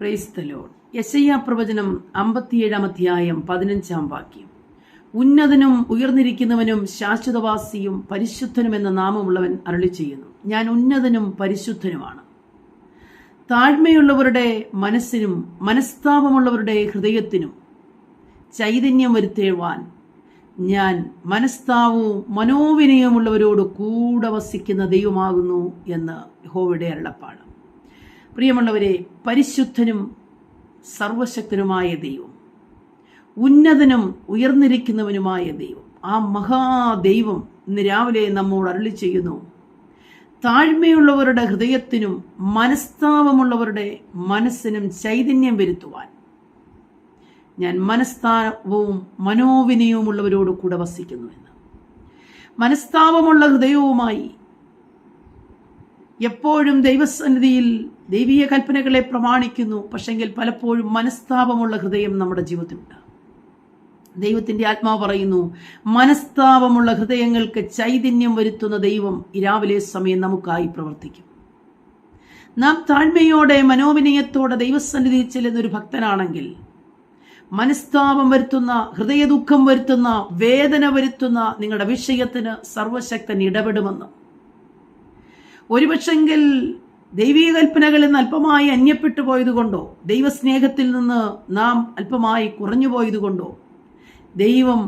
Price load യശയ്യ പ്രവചനം അമ്പത്തിയേഴാം അധ്യായം പതിനഞ്ചാം വാക്യം. ഉന്നതനും ഉയർന്നിരിക്കുന്നവനും ശാശ്വതവാസിയും പരിശുദ്ധനും എന്ന നാമമുള്ളവൻ അരളി ചെയ്യുന്നു ഞാൻ ഉന്നതനും പരിശുദ്ധനുമാണ്. താഴ്മയുള്ളവരുടെ മനസ്സിനും മനസ്താപമുള്ളവരുടെ ഹൃദയത്തിനും ചൈതന്യം വരുത്തേവാൻ ഞാൻ മനസ്താവവും മനോവിനയമുള്ളവരോട് കൂടെ വസിക്കുന്ന ദൈവമാകുന്നു എന്ന് ഹോവിടെ അരുളപ്പാട്. പ്രിയമുള്ളവരെ പരിശുദ്ധനും സർവശക്തനുമായ ദൈവം ഉന്നതനും ഉയർന്നിരിക്കുന്നവനുമായ ദൈവം ആ മഹാദൈവം ഇന്ന് രാവിലെ നമ്മോട് അരളി ചെയ്യുന്നു. താഴ്മയുള്ളവരുടെ ഹൃദയത്തിനും മനസ്താപമുള്ളവരുടെ മനസ്സിനും ചൈതന്യം വരുത്തുവാൻ ഞാൻ മനസ്താപവും മനോവിനയവുമുള്ളവരോട് കൂടെ വസിക്കുന്നു എന്ന്. മനസ്താപമുള്ള ഹൃദയവുമായി എപ്പോഴും ദൈവസന്നിധിയിൽ ദൈവീയ കൽപ്പനകളെ പ്രമാണിക്കുന്നു. പക്ഷെങ്കിൽ പലപ്പോഴും മനസ്താപമുള്ള ഹൃദയം നമ്മുടെ ജീവിതത്തിലുണ്ട്. ദൈവത്തിന്റെ ആത്മാവ് പറയുന്നു മനസ്താപമുള്ള ഹൃദയങ്ങൾക്ക് ചൈതന്യം വരുത്തുന്ന ദൈവം രാവിലെ സമയം നമുക്കായി പ്രവർത്തിക്കും. നാം താഴ്മയോടെ മനോവിനയത്തോടെ ദൈവസന്നിധി ചെല്ലുന്ന ഒരു ഭക്തനാണെങ്കിൽ മനസ്താപം വരുത്തുന്ന ഹൃദയ ദുഃഖം വരുത്തുന്ന വേദന വരുത്തുന്ന നിങ്ങളുടെ വിഷയത്തിന് സർവശക്തൻ ഇടപെടുമെന്നും ഒരുപക്ഷെങ്കിൽ ദൈവീക കൽപ്പനകളിൽ നിന്ന് അല്പമായി അന്യപ്പെട്ടു പോയതുകൊണ്ടോ ദൈവസ്നേഹത്തിൽ നിന്ന് നാം അല്പമായി കുറഞ്ഞു പോയതുകൊണ്ടോ ദൈവം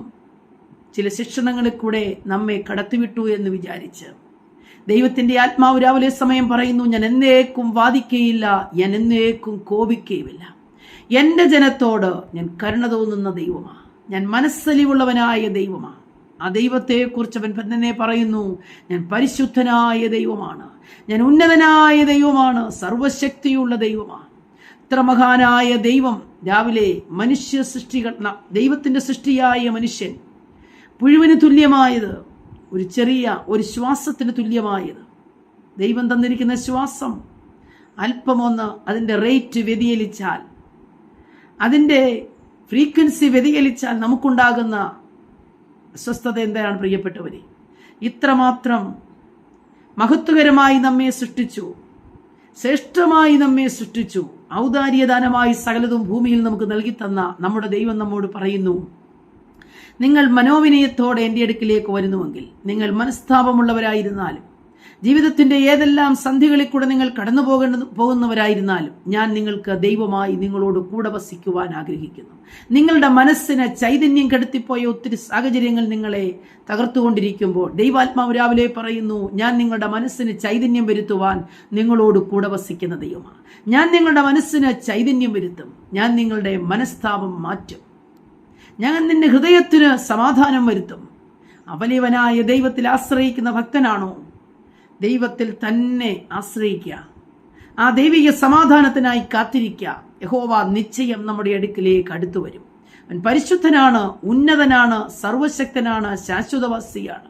ചില ശിക്ഷണങ്ങളിൽ കൂടെ നമ്മെ കടത്തിവിട്ടു എന്ന് വിചാരിച്ച്. ദൈവത്തിന്റെ ആത്മാവ് രാവിലെ സമയം പറയുന്നു ഞാൻ എന്നേക്കും വാദിക്കുകയില്ല ഞാൻ എന്നേക്കും കോപിക്കുകയുമില്ല എന്റെ ജനത്തോട് ഞാൻ കരുണ തോന്നുന്ന ദൈവമാണ് ഞാൻ മനസ്സലിവുള്ളവനായ ദൈവമാണ് ആ ദൈവത്തെക്കുറിച്ച് അവൻ തന്നെ പറയുന്നു ഞാൻ പരിശുദ്ധനായ ദൈവമാണ്. ഞാൻ ഉന്നതനായ ദൈവമാണ്. സർവശക്തിയുള്ള ദൈവമാണ്. ഇത്ര മഹാനായ ദൈവം രാവിലെ മനുഷ്യ സൃഷ്ടികൾ ദൈവത്തിന്റെ സൃഷ്ടിയായ മനുഷ്യൻ പുഴുവിന് തുല്യമായത് ഒരു ചെറിയ ഒരു ശ്വാസത്തിന് തുല്യമായത്. ദൈവം തന്നിരിക്കുന്ന ശ്വാസം അല്പമൊന്ന് അതിന്റെ റേറ്റ് വ്യതിയലിച്ചാൽ അതിന്റെ ഫ്രീക്വൻസി വ്യതിയലിച്ചാൽ നമുക്കുണ്ടാകുന്ന അസ്വസ്ഥത എന്താണ് പ്രിയപ്പെട്ടവരെ? ഇത്രമാത്രം മഹത്വകരമായി നമ്മെ സൃഷ്ടിച്ചു ശ്രേഷ്ഠമായി നമ്മെ സൃഷ്ടിച്ചു ഔദാര്യദാനമായി സകലതും ഭൂമിയിൽ നമുക്ക് നൽകി തന്ന നമ്മുടെ ദൈവം നമ്മോട് പറയുന്നു നിങ്ങൾ മനോവിനയത്തോടെ എന്റെ അടുക്കിലേക്ക് വരുന്നുവെങ്കിൽ നിങ്ങൾ മനസ്താപമുള്ളവരായിരുന്നാലും ജീവിതത്തിന്റെ ഏതെല്ലാം സന്ധികളിൽ കൂടെ നിങ്ങൾ കടന്നു പോകേണ്ട പോകുന്നവരായിരുന്നാലും ഞാൻ നിങ്ങൾക്ക് ദൈവമായി നിങ്ങളോട് കൂടെ വസിക്കുവാൻ ആഗ്രഹിക്കുന്നു. നിങ്ങളുടെ മനസ്സിന് ചൈതന്യം കെടുത്തിപ്പോയ ഒത്തിരി സാഹചര്യങ്ങൾ നിങ്ങളെ തകർത്തുകൊണ്ടിരിക്കുമ്പോൾ ദൈവാത്മാവ് രാവിലെ പറയുന്നു ഞാൻ നിങ്ങളുടെ മനസ്സിന് ചൈതന്യം വരുത്തുവാൻ നിങ്ങളോട് കൂടെ വസിക്കുന്ന ദൈവമാണ്. ഞാൻ നിങ്ങളുടെ മനസ്സിന് ചൈതന്യം വരുത്തും. ഞാൻ നിങ്ങളുടെ മനസ്താപം മാറ്റും. ഞാൻ നിന്റെ ഹൃദയത്തിന് സമാധാനം വരുത്തും. അവലിവനായ ദൈവത്തിൽ ആശ്രയിക്കുന്ന ഭക്തനാണോ? ദൈവത്തിൽ തന്നെ ആശ്രയിക്കുക. ആ ദൈവിക സമാധാനത്തിനായി കാത്തിരിക്കുക. യഹോവ നിശ്ചയം നമ്മുടെ അടുക്കിലേക്ക് അടുത്തു വരും അവൻ പരിശുദ്ധനാണ് ഉന്നതനാണ് സർവശക്തനാണ് ശാശ്വതവാസിയാണ്.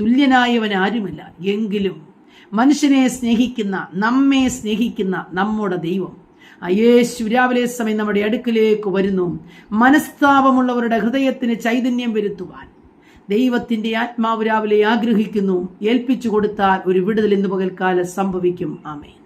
തുല്യനായവൻ ആരുമില്ല. എങ്കിലും മനുഷ്യനെ സ്നേഹിക്കുന്ന നമ്മെ സ്നേഹിക്കുന്ന നമ്മുടെ ദൈവം. യേശു രാവിലെ സമയം നമ്മുടെ അടുക്കിലേക്ക് വരുന്നു. മനസ്താപമുള്ളവരുടെ ഹൃദയത്തിന് ചൈതന്യം വരുത്തുവാൻ. ദൈവത്തിന്റെ ആത്മാവ് രാവിലെ ആഗ്രഹിക്കുന്നു. ഏൽപ്പിച്ചു കൊടുത്താൽ ഒരു വിടുതൽ ഇന്ന് പകൽക്കാലം സംഭവിക്കും. ആമേ